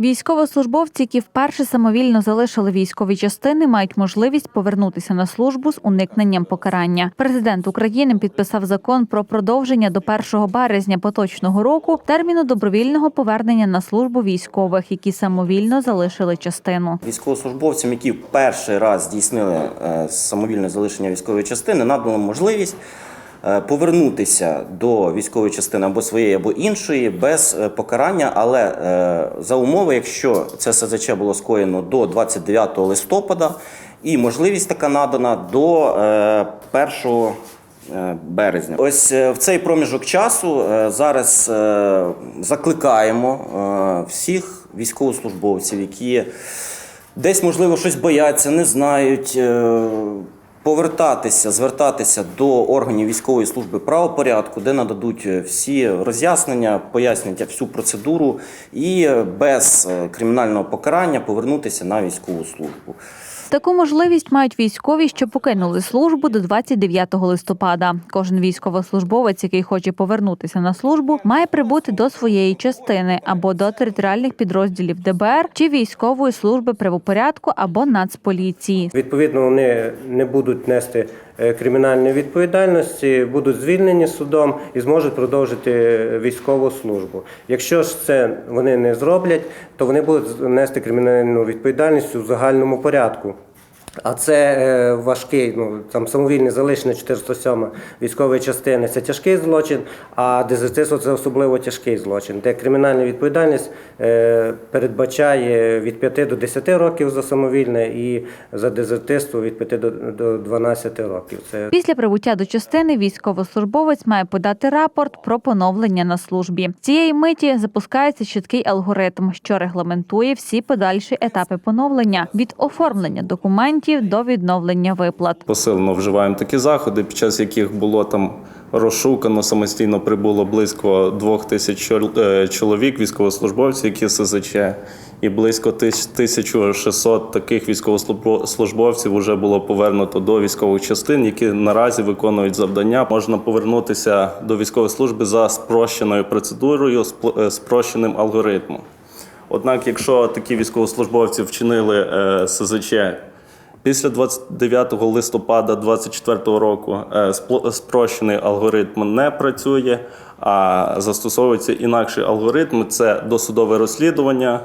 Військовослужбовці, які вперше самовільно залишили військові частини, мають можливість повернутися на службу з уникненням покарання. Президент України підписав закон про продовження до 1 березня поточного року терміну добровільного повернення на службу військових, які самовільно залишили частину. Військовослужбовцям, які перший раз здійснили е, самовільне залишення військової частини, надано можливість повернутися до військової частини або своєї, або іншої без е, покарання, але е, за умови, якщо це СЗЧ було скоєно до 29 листопада, і можливість така надана до е, 1 е, березня. Ось е, в цей проміжок часу е, зараз е, закликаємо е, всіх військовослужбовців, які десь, можливо, щось бояться, не знають. Повертатися, звертатися до органів військової служби правопорядку, де нададуть е, всі роз'яснення, пояснять всю процедуру і е, без е, кримінального покарання повернутися на військову службу. Таку можливість мають військові, що покинули службу до 29 листопада. Кожен військовослужбовець, який хоче повернутися на службу, має прибути до своєї частини або до територіальних підрозділів ДБР чи військової служби правопорядку або Нацполіції. Відповідно, вони не будуть нести кримінальної відповідальності, будуть звільнені судом і зможуть продовжити військову службу. Якщо ж це вони не зроблять, то вони будуть нести кримінальну відповідальність у загальному порядку. А це е, важкий, ну там самовільне залишення 407 військової частини це тяжкий злочин, а дезертирство це особливо тяжкий злочин, де кримінальна відповідальність е, передбачає від 5 до 10 років за самовільне і за дезертирство від 5 до, до 12 років. Це Після прибуття до частини військовослужбовець має подати рапорт про поновлення на службі. Цієї миті запускається чіткий алгоритм, що регламентує всі подальші етапи поновлення від оформлення документів до відновлення виплат. посилено вживаємо такі заходи, під час яких було там розшукано самостійно прибуло близько двох тисяч е, чоловік, військовослужбовців, які СЗЧ, і близько тис- 1600 таких військовослужбовців вже було повернуто до військових частин, які наразі виконують завдання. Можна повернутися до військової служби за спрощеною процедурою, е, спрощеним алгоритмом. Однак, якщо такі військовослужбовці вчинили е, СЗЧ Після 29 листопада 2024 року е, спрощений алгоритм не працює, а застосовується інакший алгоритм це досудове розслідування,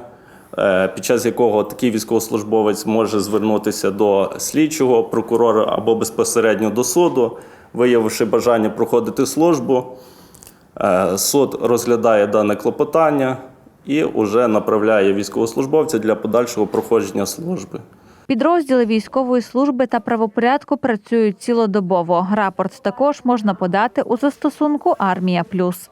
е, під час якого такий військовослужбовець може звернутися до слідчого прокурора або безпосередньо до суду, виявивши бажання проходити службу. Е, Суд розглядає дане клопотання і вже направляє військовослужбовця для подальшого проходження служби. Підрозділи військової служби та правопорядку працюють цілодобово. Рапорт також можна подати у застосунку Армія Плюс.